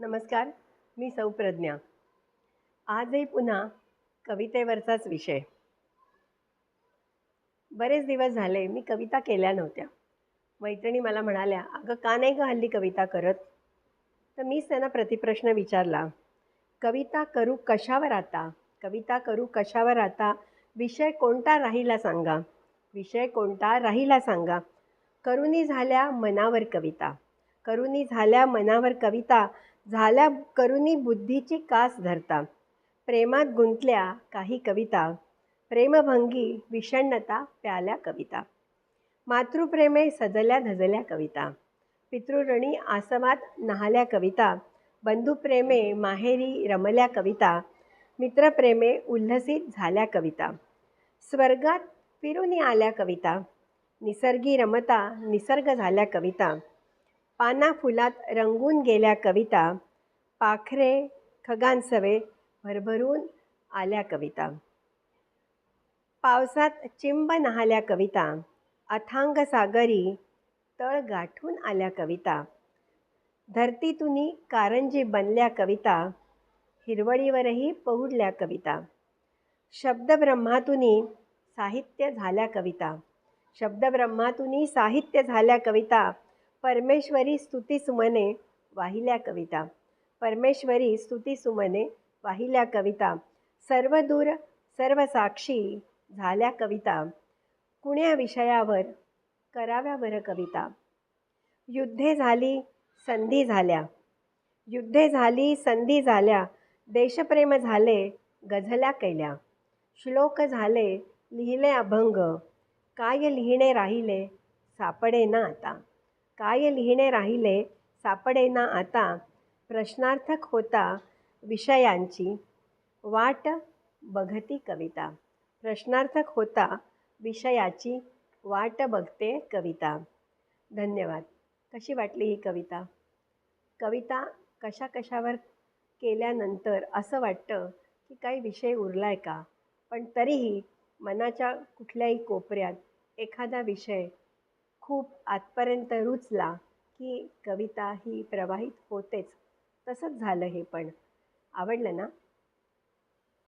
नमस्कार मी सौप्रज्ञा आजही पुन्हा कवितेवरचाच विषय. बरेच दिवस झाले मी कविता केल्या नव्हत्या. मैत्रिणी मला म्हणाल्या अगं का नाही गं हल्ली कविता करत? तर मीच त्यांना प्रतिप्रश्न विचारला कविता करू कशावर आता? कविता करू कशावर आता? विषय कोणता राहिला सांगा? विषय कोणता राहिला सांगा? करुणी झाल्या मनावर कविता. करुणी झाल्या मनावर कविता. झाल्या करुणी बुद्धीची कास धरता. प्रेमात गुंतल्या काही कविता. प्रेमभंगी विषण्णता प्याल्या कविता. मातृप्रेमे सजल्या धजल्या कविता. पितृऋणी आसमात नहाल्या कविता. बंधुप्रेमे माहेरी रमल्या कविता. मित्रप्रेमे उल्हसित झाल्या कविता. स्वर्गात फिरून आल्या कविता. निसर्गी रमता निसर्ग झाल्या कविता. पाना फुलात रंगून गेल्या कविता पाखरे खगांसवे भरभरून आल्या कविता. पावसात चिंब नहाल्या कविता अथांग सागरी तळ गाठून आल्या कविता. धरतीतुनी कारंजी बनल्या कविता हिरवळीवरही पहुडल्या कविता. शब्दब्रह्मातुनी साहित्य झाल्या कविता. शब्दब्रह्मातुनी साहित्य झाल्या कविता परमेश्वरी स्तुती सुमने वाहिल्या कविता. परमेश्वरी स्तुती सुमने वाहिल्या कविता. सर्वदूर सर्व साक्षी झाल्या कविता. कुण्या विषयावर कराव्या बरं कविता? युद्धे झाली संधी झाल्या. युद्धे झाली संधी झाल्या. देशप्रेम झाले गझल्या केल्या. श्लोक झाले लिहिले अभंग. काय लिहिणे राहिले सापडे ना आता. काय लिहिणे राहिले? सापडे ना आता? प्रश्नार्थक होता विषयांची. वाट बघती कविता. प्रश्नार्थक होता विषयाची. वाट बघते कविता. धन्यवाद. कशी वाटली ही कविता? कविता कशा कशावर केल्यानंतर असं वाटतं की काही विषय उरला आहे का? पण तरीही मनाच्या कुठल्याही कोपऱ्यात एखादा विषय खूप आतपर्यंत रुचला की कविता ही प्रवाहित होतेच. तसंच झालं हे पण. आवडलं ना?